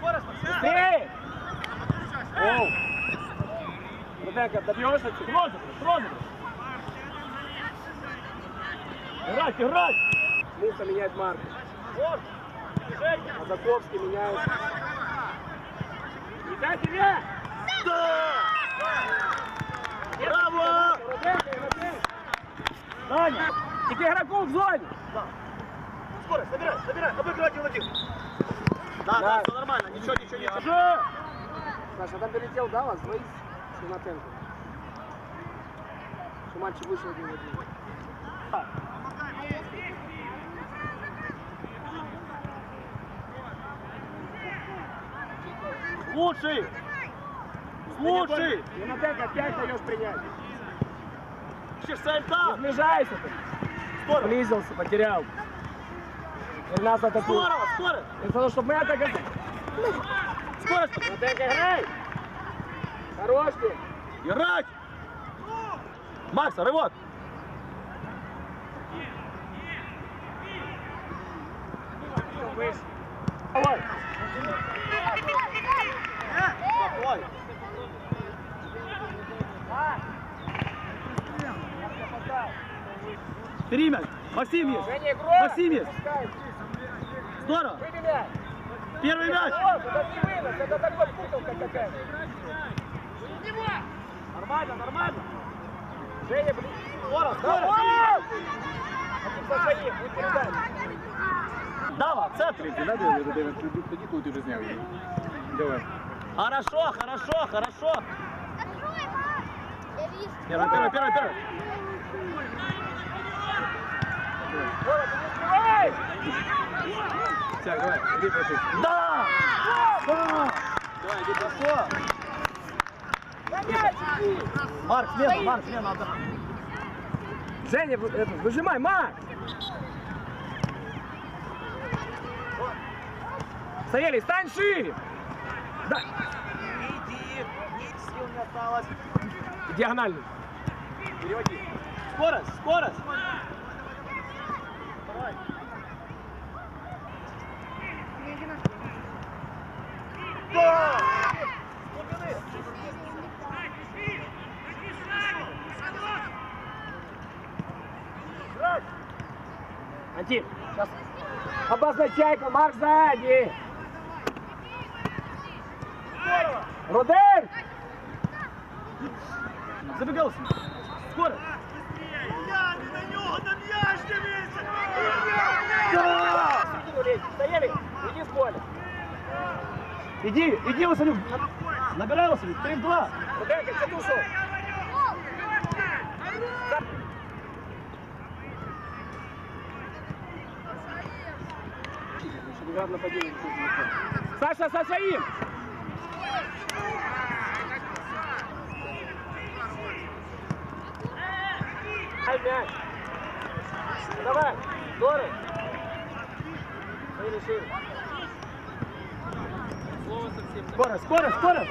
Быстрее! Оу! Руденко, добьешься чуть? Розыгрыш, розыгрыш. Играть, играть. Муха меняет марку. Казаковский меняет. Иди тебе! Браво! Руденко, Руденко! Даня, Тільки игроков в зоне! скорость, собирай, собирай, обыгрывать один. Да, Да. да, все нормально, ничего, ничего, ничего. Саша, там перелетел Даллас, двоих с Тиматенко. Что матч вышел один в один. Лучший! Лучший! Тиматенко опять даешь принять. Сальта! Сближайся ты. Здорово! Близился, потерял. Нас атакуют. Скорость! Вместо того, чтобы мы атаковали. Скорость! Тиматенко, играй! Хорош ты! Играть! Макс, рывок! Давай! Давай! Перимя! Максим есть! Максим есть! Пускай. Здорово! Выйди мяч! Первый мяч! О, это не вынос, это такой путалка какая-то. Нормально, нормально. Женя, блин. Скоро, Давай! скоро! А ты со своим, не передай. Дава, центр! Тоді, коли ти вже зняв її. Давай. Хорошо, хорошо, хорошо! Я вижу. Первый, первый, первый, первый! Вова, ты не успеваешь? Так, давай, іди проти. Да! Да! Давай, иди, иди. Марк, смена, Марк, смена, надо. Женя, это, выжимай, Макс! Савелий, стань шире! Да, Иди, сил не осталось. диагональный. Переводи. Скорость, скорость. Давай. Антин, сейчас обозначай-ка, Марк сзади! Рудер! Забегался. Скорость. Да! Середину лезь. Стояли, иди с поля. Иди, иди, Василюк. Набирай, Василюк. Три в два. Руденко, что ты ушел? Играть нападение. Саша, со своим! Дай мяч. Давай. Шире, шире. Скорость, скорость, скорость.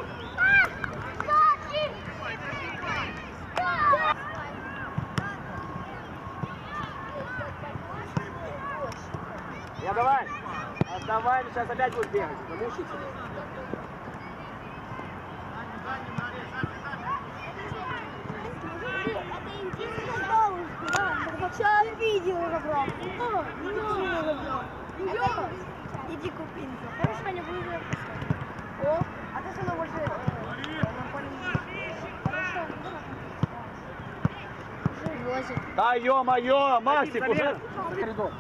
Я давай. Отдавай, сейчас опять будешь бегать. Намучиться. Сейчас видео забрал. Видео забрал. Иди купи. Хорошо, не буду записывать. О, а ты Уже возит. Да ё-моё, Замена. уже. Коридор.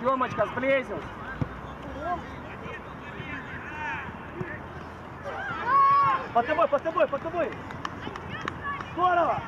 Емочка, сблизился. Под тобой, под тобой, под тобой. Здорово.